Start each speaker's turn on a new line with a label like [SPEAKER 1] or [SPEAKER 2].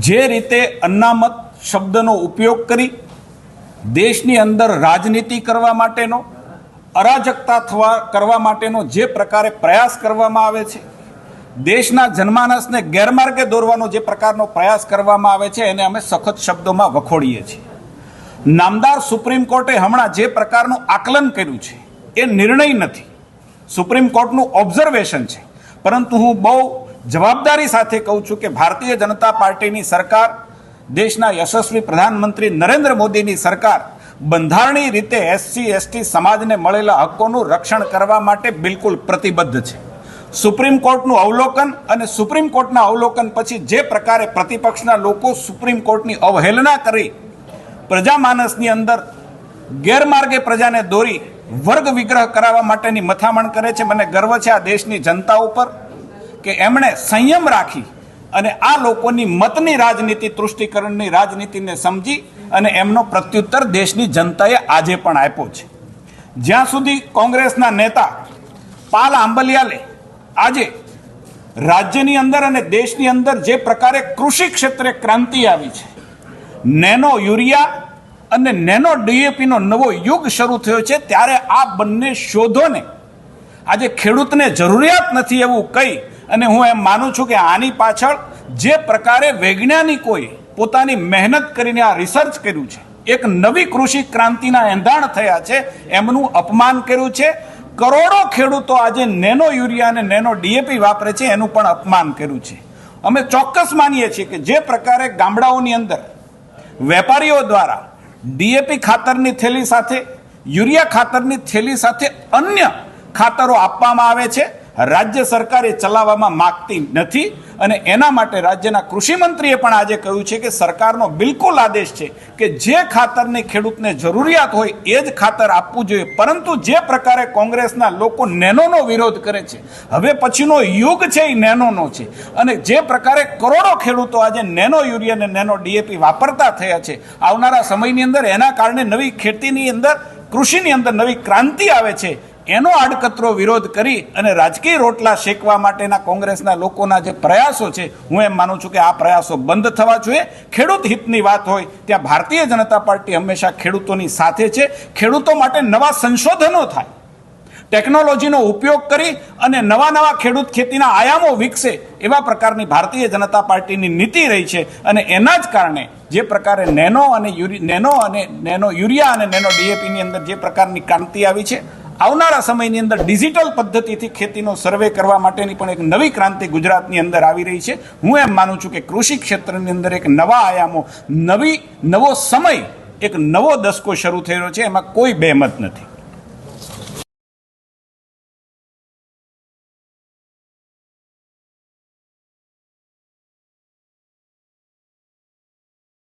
[SPEAKER 1] જે રીતે અનામત શબ્દનો ઉપયોગ કરી દેશની અંદર રાજનીતિ કરવા માટેનો, અરાજકતા થવા, કરવા માટેનો જે પ્રકારે પ્રયાસ કરવામાં આવે છે, દેશના જનમાનસને ગેરમાર્ગે દોરવાનો જે પ્રકારનો પ્રયાસ કરવામાં આવે છે, એને અમે સખત શબ્દોમાં વખોડીએ છીએ. નામદાર સુપ્રીમ કોર્ટે હમણાં જે પ્રકારનું આકલન કર્યું છે, એ નિર્ણય નથી. સુપ્રીમ કોર્ટનું ઓબ્ઝર્વેશન છે. પરંતુ હું બહુ જવાબદારી સાથે કહું છું કે ભારતીય જનતા પાર્ટીની સરકાર, દેશના યશસ્વી પ્રધાનમંત્રી નરેન્દ્ર મોદીની સરકાર, બંધારણીય રીતે એસસી એસટી સમાજને મળેલા હકોનું રક્ષણ કરવા માટે બિલકુલ પ્રતિબદ્ધ છે. સુપ્રીમ કોર્ટનું અવલોકન અને સુપ્રીમ કોર્ટના અવલોકન પછી જે પ્રકારે પ્રતિપક્ષના લોકો સુપ્રીમ કોર્ટની અવહેલના કરી પ્રજામાનસની અંદર ગેરમાર્ગે પ્રજાને દોરી, વર્ગ વિગ્રહ કરાવવા માટેની મથામણ કરે છે. મને ગર્વ છે આ દેશની જનતા ઉપર. કે એમણે સંયમ રાખી અને આ લોકોની મતની રાજનીતિ તૃષ્ટિકરણની રાજનીતિને સમજી અને એમનો પ્રત્યુત્તર દેશની જનતાએ આજે પણ આપ્યો છે. જ્યાં સુધી કોંગ્રેસના નેતા પાલ આંબલિયાલે આજે રાજ્યની અંદર અને દેશની અંદર જે પ્રકારે કૃષિ ક્ષેત્રે ક્રાંતિ આવી છે, નેનો યુરિયા અને નેનો ડીએપીનો નવો યુગ શરૂ થયો છે, ત્યારે આ બંને શોધોને આજે ખેડૂતને જરૂરિયાત નથી એવું કહી અને હું એમ માનું છું કે આની પાછળ જે પ્રકારે વૈજ્ઞાનિકોએ પોતાની મહેનત કરીને આ રિસર્ચ કર્યું છે, એક નવી કૃષિ ક્રાંતિના એંધાણ થયા છે, એમનું અપમાન કર્યું છે, કરોડો ખેડૂતો આજે નેનો યુરિયા અને નેનો ડીએપી વાપરે છે, એનું પણ અપમાન કર્યું છે. અમે ચોક્કસ માનીએ છીએ કે જે પ્રકારે ગામડાઓની અંદર વેપારીઓ દ્વારા ડીએપી ખાતરની થેલી સાથે, યુરિયા ખાતરની થેલી સાથે અન્ય ખાતરો આપવામાં આવે છે રાજ્ય સરકારે ચલાવવામાં માગતી નથી અને એના માટે રાજ્યના કૃષિ મંત્રીએ પણ આજે કહ્યું છે કે સરકારનો બિલકુલ આદેશ છે કે જે ખાતરની ખેડૂતને જરૂરિયાત હોય એ જ ખાતર આપવું જોઈએ. પરંતુ જે પ્રકારે કોંગ્રેસના લોકો નેનોનો વિરોધ કરે છે, હવે પછીનો યુગ છે એ નેનોનો છે. અને જે પ્રકારે કરોડો ખેડૂતો આજે નેનો યુરિયા અને નેનો ડીએપી વાપરતા થયા છે, આવનારા સમયની અંદર એના કારણે નવી ખેતીની અંદર, કૃષિની અંદર નવી ક્રાંતિ આવે છે. એનો આડકતરો વિરોધ કરી અને રાજકીય રોટલા શેકવા માટેના કોંગ્રેસના લોકોના જે પ્રયાસો છે, હું એમ માનું છું કે આ પ્રયાસો બંધ થવા જોઈએ. ખેડૂત હિતની વાત હોય, ત્યાં ભારતીય જનતા પાર્ટી હંમેશા ખેડૂતોની સાથે છે. ખેડૂતો માટે નવા સંશોધનો થાય. ટેકનોલોજીનો ઉપયોગ કરી અને નવા નવા ખેડૂત ખેતીના આયામો વિકસે એવા પ્રકારની ભારતીય જનતા પાર્ટીની નીતિ રહી છે અને એના જ કારણે જે પ્રકારે નેનો અને યુરી, નેનો અને નેનો યુરિયા અને નેનો ડીએપીની અંદર જે પ્રકારની ક્રાંતિ આવી છે આવનારા સમયની અંદર ડિજિટલ પદ્ધતિથી ખેતીનો સર્વે કરવા માટેની પણ એક નવી ક્રાંતિ ગુજરાતની અંદર આવી રહી છે. હું એમ માનું છું કે કૃષિ ક્ષેત્રની અંદર એક નવા આયામો, નવી, નવો સમય, એક નવો દસકો શરૂ થયેલો છે. એમાં કોઈ બેમત નથી.